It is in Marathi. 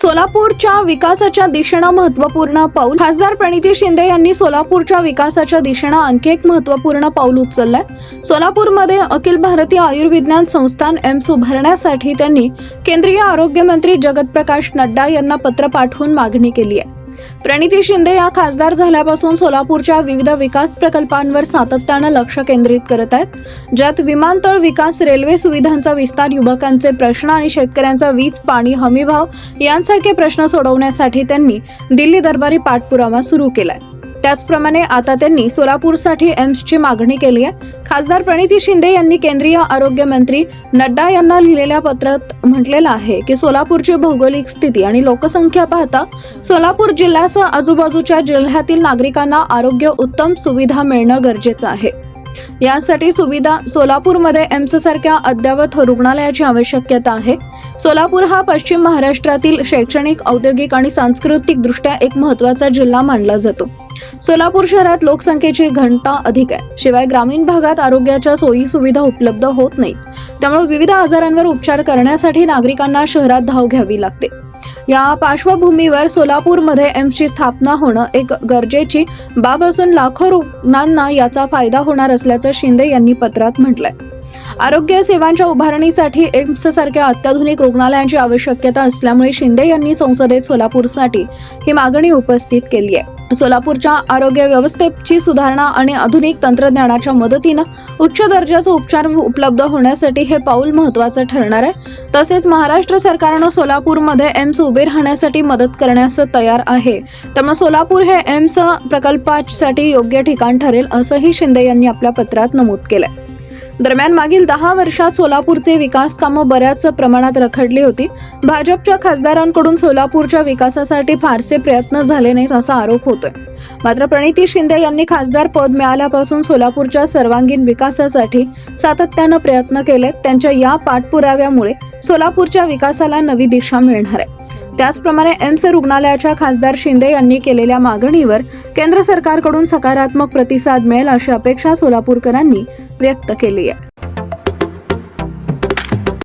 सोलापूरच्या विकासाच्या दिशेनं महत्त्वपूर्ण पाऊल खासदार प्रणिती शिंदे यांनी सोलापूरच्या विकासाच्या दिशेनं आणखी एक महत्त्वपूर्ण पाऊल उचललंय. सोलापूरमध्ये अखिल भारतीय आयुर्विज्ञान संस्थान एम्स उभारण्यासाठी त्यांनी केंद्रीय आरोग्य मंत्री जगत प्रकाश नड्डा यांना पत्र पाठवून मागणी केली आहे प्रणिती शिंदे या खासदार झाल्यापासून सोलापूरच्या विविध विकास प्रकल्पांवर सातत्यानं लक्ष केंद्रित करत आहेत ज्यात विमानतळ विकास रेल्वे सुविधांचा विस्तार युवकांचे प्रश्न आणि शेतकऱ्यांचा वीज पाणी हमीभाव यांसारखे प्रश्न सोडवण्यासाठी त्यांनी दिल्ली दरबारी पाठपुरावा सुरू केलाय. त्याचप्रमाणे आता त्यांनी सोलापूरसाठी एम्सची मागणी केली आहे. खासदार प्रणिती शिंदे यांनी केंद्रीय आरोग्य मंत्री नड्डा यांना लिहिलेल्या पत्रात म्हटलेलं आहे की सोलापूरची भौगोलिक स्थिती आणि लोकसंख्या पाहता सोलापूर जिल्ह्यासह आजूबाजूच्या जिल्ह्यातील नागरिकांना आरोग्य उत्तम सुविधा मिळणं गरजेचं आहे. यासाठी सुविधा सोलापूरमध्ये एम्स सारख्या अद्ययावत रुग्णालयाची आवश्यकता आहे. सोलापूर हा पश्चिम महाराष्ट्रातील शैक्षणिक औद्योगिक आणि सांस्कृतिक दृष्ट्या एक महत्त्वाचा जिल्हा मानला जातो. सोलापूर शहरात लोकसंख्येची घनता अधिक आहे. शिवाय ग्रामीण भागात आरोग्याच्या सोयी सुविधा उपलब्ध होत नाहीत. त्यामुळे विविध आजारांवर उपचार करण्यासाठी नागरिकांना शहरात धाव घ्यावी लागते. या पार्श्वभूमीवर सोलापूरमध्ये एम्सची स्थापना होणं एक गरजेची बाब असून लाखो रुग्णांना याचा फायदा होणार असल्याचं शिंदे यांनी पत्रात म्हटलंय. आरोग्य सेवांच्या उभारणीसाठी एम्स सारख्या अत्याधुनिक रुग्णालयांची आवश्यकता असल्यामुळे शिंदे यांनी संसदेत सोलापूरसाठी ही मागणी उपस्थित केली आहे. सोलापूरच्या आरोग्य व्यवस्थेची सुधारणा आणि आधुनिक तंत्रज्ञानाच्या मदतीनं उच्च दर्जाचे उपचार उपलब्ध होण्यासाठी हे पाऊल महत्त्वाचं ठरणार आहे. तसेच महाराष्ट्र सरकारनं सोलापूरमध्ये एम्स उभे राहण्यासाठी मदत करण्यास तयार आहे. त्यामुळे सोलापूर हे एम्स प्रकल्पासाठी योग्य ठिकाण ठरेल असंही शिंदे यांनी आपल्या पत्रात नमूद केलंय. दरम्यान मागील दहा वर्षात सोलापूरचे विकास कामं बऱ्याच प्रमाणात रखडली होती. भाजपच्या खासदारांकडून सोलापूरच्या विकासासाठी फारसे प्रयत्न झाले नाहीत असा आरोप होतोय. मात्र प्रणिती शिंदे यांनी खासदार पद मिळाल्यापासून सोलापूरच्या सर्वांगीण विकासासाठी सातत्यानं प्रयत्न केले त्यांच्या या पाठपुराव्यामुळे सोलापूरच्या विकासाला नवी दिशा मिळणार आहे. त्याचप्रमाणे एम्स रुग्णालयाच्या खासदार शिंदे यांनी केलेल्या मागणीवर केंद्र सरकारकडून सकारात्मक प्रतिसाद मिळेल अशी अपेक्षा सोलापूरकरांनी व्यक्त केली आहे.